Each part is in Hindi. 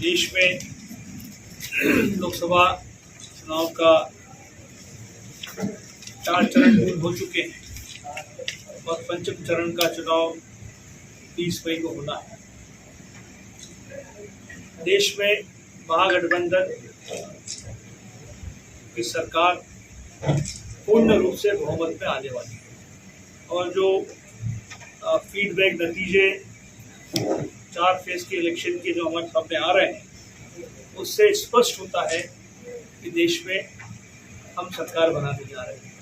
देश में लोकसभा चुनाव का चार चरण पूर्ण हो चुके हैं और पंचम चरण का चुनाव तीस मई को होना है। देश में महागठबंधन की सरकार पूर्ण रूप से बहुमत में आने वाली है। और जो फीडबैक नतीजे चार फ़ेज़ के इलेक्शन के जो हमारे सामने आ रहे हैं, उससे स्पष्ट होता है कि देश में हम सरकार बनाने जा रहे हैं।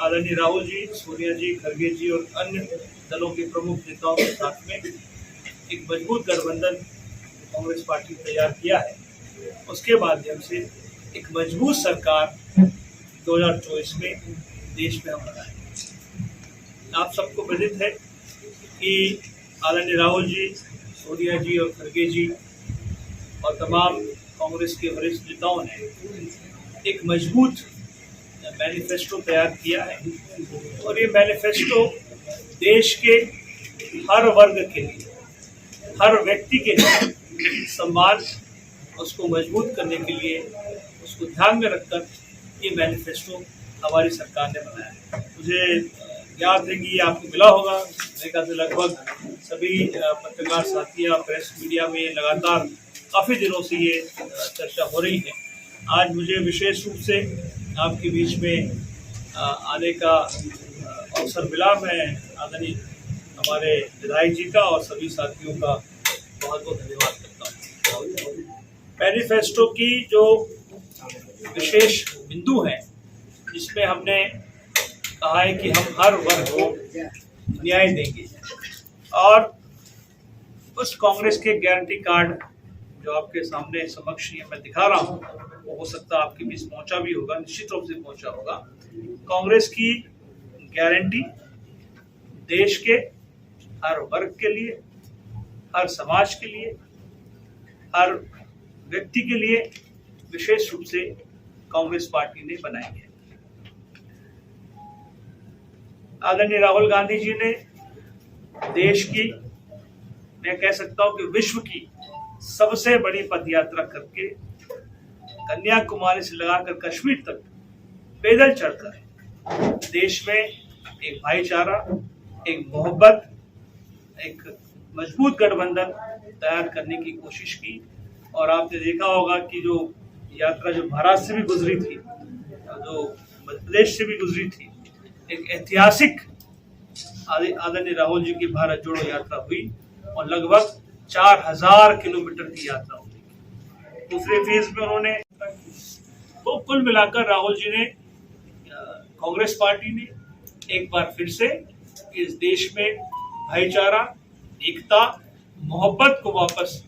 आदरणीय राहुल जी, सोनिया जी खरगे जी और अन्य दलों के प्रमुख नेताओं के साथ में एक मज़बूत गठबंधन कांग्रेस पार्टी ने तैयार किया है। उसके माध्यम से एक मज़बूत सरकार 2024 में देश में हम बनाएँगे। आप सबको विदित है कि आदरणीय राहुल जी सोनिया जी और खरगे जी और तमाम कांग्रेस के वरिष्ठ नेताओं ने एक मज़बूत मैनिफेस्टो तैयार किया है। और ये मैनिफेस्टो देश के हर वर्ग के लिए, हर व्यक्ति के लिए सम्मान, उसको मज़बूत करने के लिए, उसको ध्यान में रखकर ये मैनिफेस्टो हमारी सरकार ने बनाया है। मुझे याद है कि ये आपको मिला होगा, मेरे ख्याल से लगभग सभी पत्रकार साथी या प्रेस मीडिया में लगातार काफ़ी दिनों से ये चर्चा हो रही है। आज मुझे विशेष रूप से आपके बीच में आने का अवसर मिला। मैं आदरणीय हमारे विधायक जी का और सभी साथियों का बहुत बहुत धन्यवाद करता हूँ। मैनिफेस्टो की जो विशेष बिंदु है जिसमें हमने कहा है कि हम हर वर्ग को न्याय देंगे। और उस कांग्रेस के गारंटी कार्ड जो आपके सामने समक्ष ये मैं दिखा रहा हूँ, वो हो सकता है आपके बीच पहुँचा भी होगा, निश्चित रूप से पहुँचा होगा। कांग्रेस की गारंटी देश के, हर वर्ग के लिए, हर समाज के लिए, हर व्यक्ति के लिए विशेष रूप से कांग्रेस पार्टी ने बनाई है। आदरणीय राहुल गांधी जी ने देश की, मैं कह सकता हूँ कि विश्व की सबसे बड़ी पद यात्रा करके कन्याकुमारी से लगाकर कश्मीर तक पैदल चढ़कर देश में एक भाईचारा, एक मोहब्बत, एक मज़बूत गठबंधन तैयार करने की कोशिश की। और आपने देखा होगा कि जो यात्रा जो महाराष्ट्र से भी गुजरी थी, जो मध्य प्रदेश से भी गुजरी थी, एक ऐतिहासिक आदरणीय राहुल जी की भारत जोड़ो यात्रा हुई और लगभग चार हज़ार किलोमीटर की यात्रा हुई। दूसरे फ़ेज़ में उन्होंने तो कुल मिलाकर राहुल जी ने कांग्रेस पार्टी ने एक बार फिर से इस देश में भाईचारा, एकता, मोहब्बत को वापस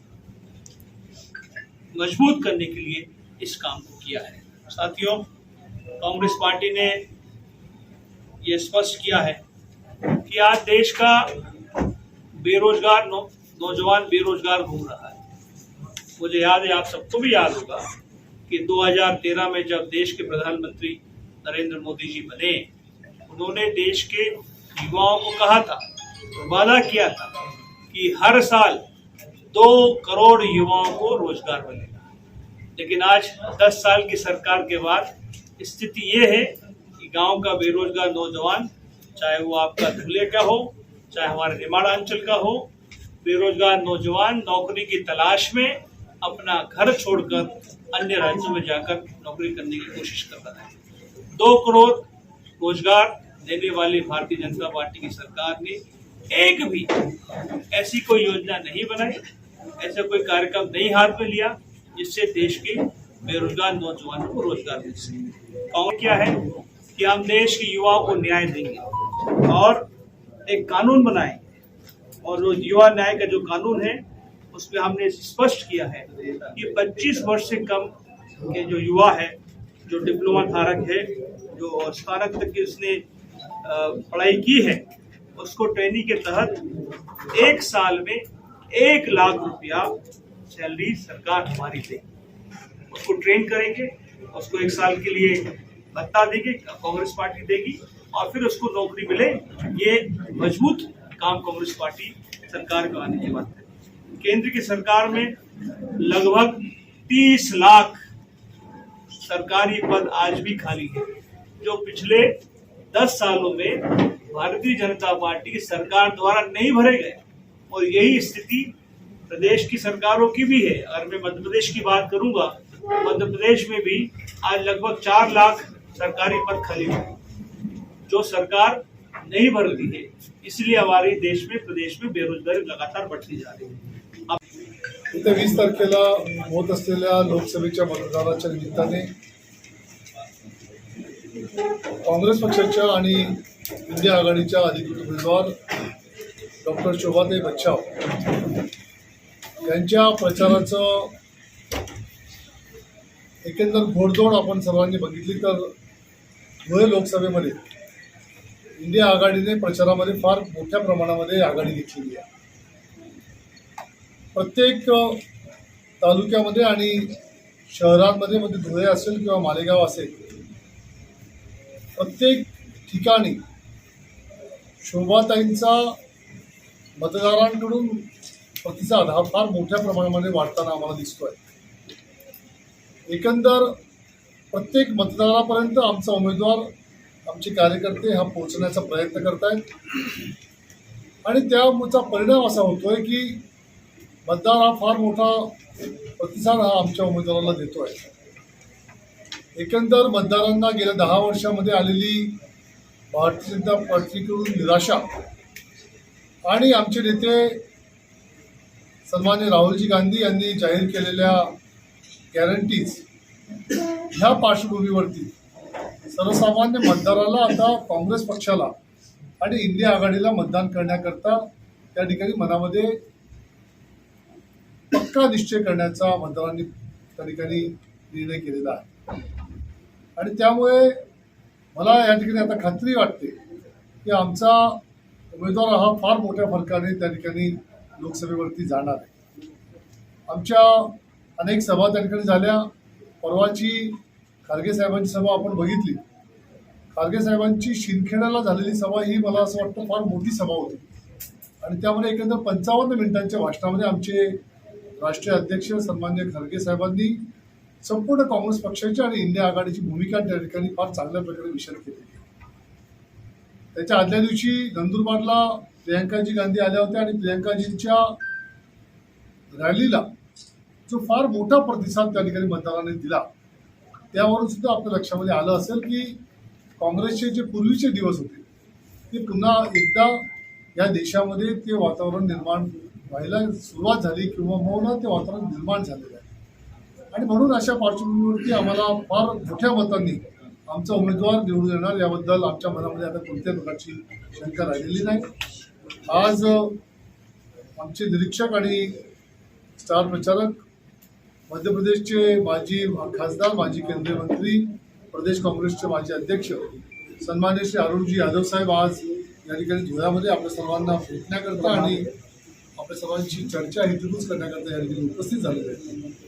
मज़बूत करने के लिए इस काम को किया है। साथियों, कांग्रेस पार्टी ने यह स्पष्ट किया है कि आज देश का बेरोजगार नौजवान बेरोजगार घूम रहा है। मुझे याद है, आप सबको भी याद होगा कि 2013 में जब देश के प्रधानमंत्री नरेंद्र मोदी जी बने, उन्होंने देश के युवाओं को कहा था वादा किया था कि हर साल दो करोड़ युवाओं को रोज़गार मिलेगा। लेकिन आज 10 साल की सरकार के बाद स्थिति ये है कि गाँव का बेरोजगार नौजवान चाहे वो आपका धुले का हो, चाहे हमारे निमाड़ा अंचल का हो, बेरोजगार नौजवान नौकरी की तलाश में अपना घर छोड़कर अन्य राज्यों में जाकर नौकरी करने की कोशिश कर रहा है। दो करोड़ रोज़गार देने वाली भारतीय जनता पार्टी की सरकार ने एक भी ऐसी कोई योजना नहीं बनाई, ऐसा कोई कार्यक्रम नहीं हाथ में लिया जिससे देश के बेरोजगार नौजवानों को रोज़गार मिल सके। क्या है कि हम देश के युवाओं को न्याय देंगे। और एक कानून बनाएँगे। और जो युवा न्याय का जो कानून है उसमें हमने स्पष्ट किया है कि 25 वर्ष से कम के जो युवा है, जो डिप्लोमा धारक है, जो स्नातक तक की उसने पढ़ाई की है, उसको ट्रेनिंग के तहत एक साल में एक लाख रुपया सैलरी सरकार हमारी देगी। उसको ट्रेन करेंगे, उसको एक साल के लिए भत्ता देगी, कांग्रेस पार्टी देगी और फिर उसको नौकरी मिले। ये मज़बूत काम कांग्रेस पार्टी सरकार को आने के बाद केंद्र की सरकार में लगभग 30 लाख सरकारी पद आज भी खाली है, जो पिछले 10 सालों में भारतीय जनता पार्टी की सरकार द्वारा नहीं भरे गए। और यही स्थिति प्रदेश की सरकारों की भी है। अगर मैं मध्य प्रदेश की बात करूँगा मध्य प्रदेश में भी आज लगभग चार लाख सरकारी पद खाली हैं। जो सरकार नहीं भर रही है इसलिए हमारे देश में प्रदेश में बेरोजगारी लगातार बढ़ती जा रही है। येत्या वीस तारखेला होत असलेल्या लोकसभेच्या मतदानाच्या निमित्ताने काँग्रेस पक्षाच्या आणि इंडिया आघाडीच्या अधिकृत उमेदवार डॉक्टर शोभाताई बच्चाव यांच्या प्रचाराचं एकंदर घोडदोड आपण सर्वांनी बघितली तर धुळे लोकसभेमध्ये इंडिया आघाडीने प्रचारामध्ये फार मोठ्या प्रमाणामध्ये आघाडी घेतलेली आहे. प्रत्येक तालुक्यामध्ये आणि शहरांमध्ये म्हणजे धुळे असेल किंवा मालेगाव असेल प्रत्येक ठिकाणी शोभाताईंचा मतदारांकडून प्रतिसाद हा फार मोठ्या प्रमाणामध्ये वाढताना आम्हाला दिसतोय. एकंदर प्रत्येक मतदारापर्यंत आमचा उमेदवार आमचे कार्यकर्ते हा पोहोचण्याचा प्रयत्न करत आहेत आणि त्याचा परिणाम असा होतोय की मतदार हा फार मोठा प्रतिसाद हा आमच्या उमेदवाराला देतोय. एकंदर मतदारांना गेल्या दहा वर्षामध्ये आलेली भारतीय जनता पार्टीकडून निराशा आणि आमचे नेते सन्मान्य राहुलजी गांधी यांनी जाहीर केलेल्या गॅरंटीज ह्या पार्श्वभूमीवरती सर्वसामान्य मतदाराला आता काँग्रेस पक्षाला आणि इंडिया आघाडीला मतदान करण्याकरता त्या ठिकाणी मनामध्ये पक्का निश्चय करण्याचा मतदारांनी त्या ठिकाणी निर्णय केलेला आहे. आणि त्यामुळे मला या ठिकाणी आता खात्री वाटते की आमचा उमेदवार हा फार मोठ्या फरकाने त्या ठिकाणी लोकसभेवरती जाणार आहे. आमच्या अनेक सभा त्या ठिकाणी झाल्या. परवाची खारगे साहेबांची सभा आपण बघितली. खारगे साहेबांची शिंदखेड्याला झालेली सभा ही मला असं वाटतं फार मोठी सभा होती. आणि त्यामध्ये एकंदर पंचावन्न मिनिटांच्या भाषणामध्ये आमचे राष्ट्रीय अध्यक्ष सन्मान्य खारगे साहेबांनी संपूर्ण काँग्रेस पक्षाची आणि इंडिया आघाडीची भूमिका त्या ठिकाणी फार चांगल्या प्रकारे विचार केलेली त्याच्या आदल्या दिवशी नंदुरबारला प्रियंकाजी गांधी आल्या होत्या आणि प्रियंकाजींच्या रॅलीला जो फार मोठा प्रतिसाद त्या ठिकाणी मतदारांनी दिला. त्यावरून सुद्धा आपल्या लक्षामध्ये आलं असेल की काँग्रेसचे जे पूर्वीचे दिवस होते ते पुन्हा एकदा या देशामध्ये ते वातावरण निर्माण व्हायला सुरुवात झाली किंवा मग ते वातावरण निर्माण झालेलं आहे. आणि म्हणून अशा पार्श्वभूमीवरती आम्हाला फार मोठ्या मतांनी आमचा उमेदवार निवडून येणार याबद्दल आमच्या मनामध्ये आता कोणत्याही प्रकारची शंका राहिलेली नाही. आज आमचे निरीक्षक आणि स्टार प्रचारक मध्य प्रदेशचे माजी खासदार माजी केंद्रीय मंत्री प्रदेश काँग्रेसचे माजी अध्यक्ष सन्मान्य श्री अरुणजी यादव साहेब आज या ठिकाणी धुळ्यामध्ये आपल्या सर्वांना भेटण्याकरता आणि आपल्या सर्वांची चर्चा ही करण्याकरता या ठिकाणी उपस्थित झालेले आहेत.